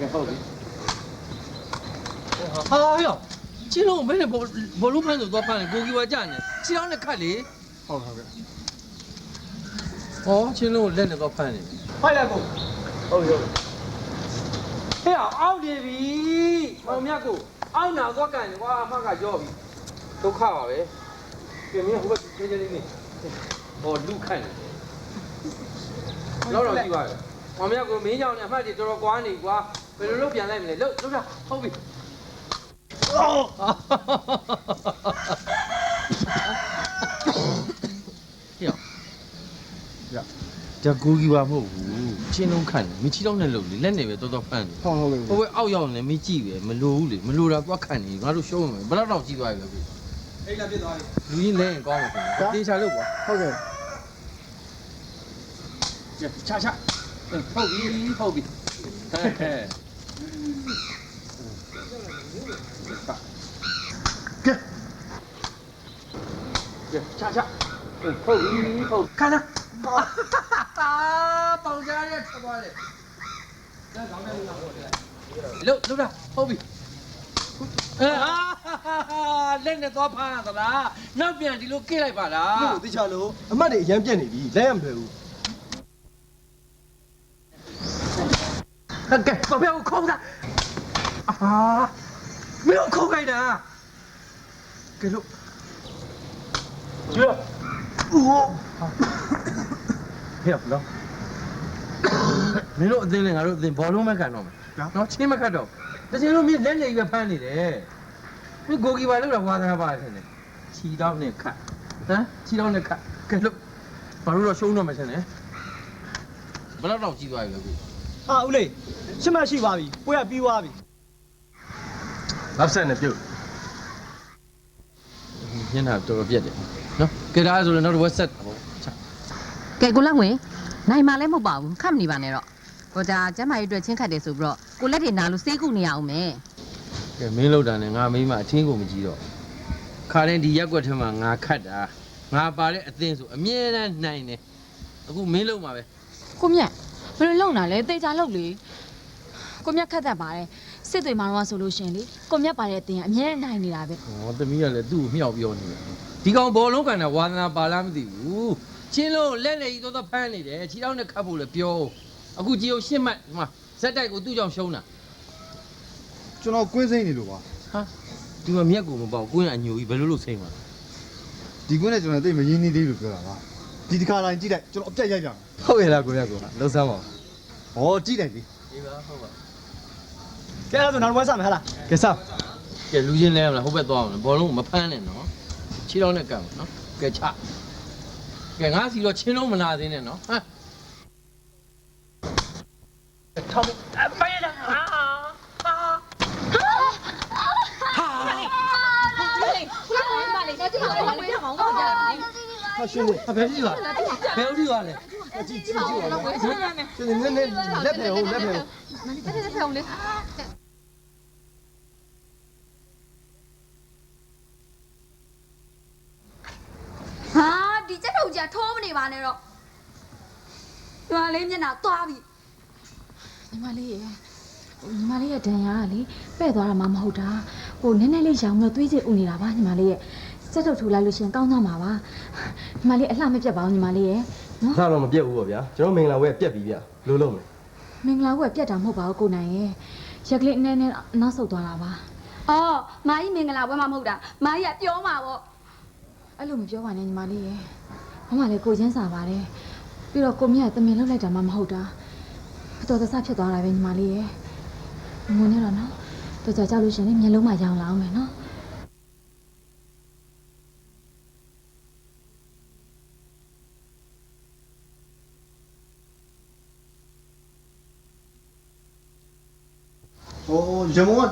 ကဲဟုတ်ပြီဟာဟေ့ချင်းလုံးမင်းလည်းဘောဘောလုံးဖမ်းဆိုသွားဖမ်းတယ်ကိုကြီးဝါကြနေခြေထောက်နဲ့ခတ်လေဟုတ်ဟုတ်ကဲ့ဩချင်းလုံးကိုလက်နဲ့သွားဖမ်းနေဖိုက်လိုက်ကိုဟုတ်ဟုတ်ဟဲ့အောက်နေပြီမောင်မြတ်ကိုအောက်နာသွားကန်ကွာအမကကြော့ပြီဒုက္ခပါပဲပြင်မင်းဟိုဘက်ချင်းချင်းလေးနေဟောလူခန့်နေလောက်တော့ကြည့်ပါရဲ့မောင်မြတ်ကိုမင်းကြောင့်နဲ့အမှတ်တွေတော်တော်ကွာနေကွာ ဘယ်လိုလုပ်ပြန်လိုက်မလဲလို့လို့ဟုတ်ပြီဟေ့ရဒါကိုကြီးပါမဟုတ်ဘူးချင်းလုံးခန့်နေမချီတော့နဲ့လို့လေလက်နေပဲတော်တော်ဖမ်းနေဟုတ်ဟုတ်ကဲ့ဟိုဘက်အောက်ရောက်နေမကြည့်ပဲမလိုဘူးလေမလိုတာသွားခန့်နေငါတို့ရှုံးမယ်ဘယ်တော့တော့ကြည့်သွားပြီလဲအိတ်လာပြစ်သွားပြီလူကြီးလဲရင်ကောင်းမှာခင်ဗျာတေချာလို့ကွာဟုတ်ကဲ့ချာချာဟုတ်ပြီဟုတ်ပြီဟဲ့ ဟဲ့ကဲချာချာဟုတ်ပြီဟုတ်ခဏပေါင်ကြရဲထွက်သွားတယ်လို့လို့လားဟုတ်ပြီအာလက်နဲ့သွားဖမ်းရသလားနောက်ပြန်ဒီလိုကိလိုက်ပါလားလို့တိချလို့အမတ်တွေအရန်ပြက်နေပြီလက်ရမလွယ်ဘူးကဲဘာပြောခုံးတာအာ မင်းခုံးခိုင်းတာကဲလို့ကျော်ဦးဟဲ့နော်မင်းတို့အသိနဲ့ငါတို့အသိဘောလုံးမကန်တော့မယ်နော်ချင်းမခတ်တော့တချင်လို့မင်းလက်နေပဲဖမ်းနေတယ်မင်းကိုကီပါလောက်တော့ဝါသနာပါတယ်နဲ့ခြီတော့နဲ့ခတ်ဟမ်ခြီတော့နဲ့ခတ်ကဲလို့ဘာလို့တော့ရှုံးတော့မယ်ဆင်တယ်ဘယ်တော့တော့ကြီးသွားပြီလဲကိုဟာဦးလေးရှင်းမရှိပါပြီပွဲကပြီးသွားပြီ လက်ဆက်နဲ့ပြုတ်ညနေတော်တော်ပြက်တယ်နော်ကဲဒါဆိုရင်နောက်တစ်ဝက်ဆက်တာပေါ့ချာကဲကိုလက်ဝင်နိုင်မှလည်းမဟုတ်ပါဘူးခတ်မနေပါနဲ့တော့ကိုဒါကျမ်းမာရေးအတွက်ချင်းခတ်တယ်ဆိုပြီးတော့ကိုလက်တွေနာလို့စေးကုနေရအောင်မယ်ကဲမင်းလောက်တာနဲ့ငါမိမအထင်းကိုမကြည့်တော့ခါရင်ဒီရက်ွက်ထဲမှာငါခတ်တာငါပါတဲ့အသင်းဆိုအမြဲတမ်းနိုင်တယ်အခုမင်းလုံးမှာပဲကိုမြတ်ဘယ်လိုလုပ်တာလဲတေချာလုပ်လေကိုမြတ်ခတ်တတ်ပါတယ် စစ်တွေမှာတော့ဆိုလို့ရှရင်လေကိုမြတ်ပါတဲ့အတင်ကအမြဲနိုင်နေတာပဲဟောသမီးကလည်းသူ့ကိုမြောက်ပြောနေတယ်ဒီကောင်ဘောလုံးကန်တာဝါသနာပါလားမသိဘူးချင်းလုံးလက်လေကြီးတော့တော့ဖမ်းနေတယ်ခြေထောက်နဲ့ခတ်ဖို့လည်းပြောအခုကြည့်အောင်ရှင်းမှတ်ဒီမှာဇက်တိုက်ကိုသူ့ကြောင့်ရှုံးတာကျွန်တော်ကွင်းစိမ့်နေလို့ပါဟာဒီမှာမြက်ကိုမပေါ့ကိုင်းအညိုကြီးဘယ်လိုလုပ်စိမ့်မှာဒီကွင်းနဲ့ကျွန်တော်သိမရင်းနေသေးလို့ပြောတာပါဒီတစ်ခါတိုင်းကြည့်လိုက်ကျွန်တော်အပြတ်ရိုက်ကြမယ်ဟုတ်ရဲ့လားကိုရကိုလှုပ်ဆမ်းပါဦးဟောကြည့်လိုက်လေအေးပါဟုတ်ပါ ကဲအဲ့ဒါဆိုနောက်ပွဲစားမယ်ဟလားကဲစားကဲလူချင်းလဲမလားဟိုဘက်သွားအောင်ဘောလုံးကိုမဖမ်းနဲ့နော်ခြေထောက်နဲ့ကပ်မှာနော်ကဲချကဲငါစီတော့ချင်းလုံးမလာသေးနဲ့နော်ဟမ်ထောက်အပိုင်ရတာဟာဟာဟာရှင်းနေဘယ်ကြည့်ပါဘယ်ဦးကြည့်ပါလဲအကြည့်ကြည့်ကြည့်ပါရှင်းနေနည်းနည်းလက်ဖယ်ဟုတ်လက်ဖယ်ဟုတ်ဟာဒီကြက်ထုတ်ကြီးကထိုးမ နေပါနဲ့တော့ဒီမှာလေးမျက်နှာသွားပြီညီမလေးရဲ့ဟိုညီမလေးရဲ့ဒဏ်ရာကလေပဲ့သွားတာမှမဟုတ်တာဟိုနည်းနည်းလေးရောင်တော့သွေးချစ်ဥနေတာပါညီမလေးရဲ့စက်ထုတ်ထူလိုက်လို့ရှရင်ကောင်းသွားမှာပါညီမလေးအလှမပြတ်ပါဘူးညီမလေးရဲ့နော်စားတော့မပြတ်ဘူးပေါ့ဗျာကျွန်တော်မင်္ဂလာဝဲပြတ်ပြီဗျလို့လုံးမယ်မင်္ဂလာဝက်ပြတ်တာမဟုတ်ပါဘူးကိုနိုင်ရဲ့ရက်ကလေးနည်းနည်းနောက်ဆုတ်သွားတာပါအော်မာကြီးမင်္ဂလာပွဲမှာမဟုတ်တာမာကြီးကပြောမှာပေါ့အဲ့လိုမပြောပါနဲ့ညီမလေးရဲ့ မမလည်းကိုချင်းစာပါတယ်ပြီးတော့ကိုမြတ်တမင်လောက်လိုက်တာမှမဟုတ်တာတော်တဆဖြစ်သွားတာပဲညီမလေးရဲ့ငုံနေတော့နော်တော်ကြကြောက်လို့ရှရင်လေမျက်လုံးမှရောင်လာအောင်မယ်နော်ဟောရမုံက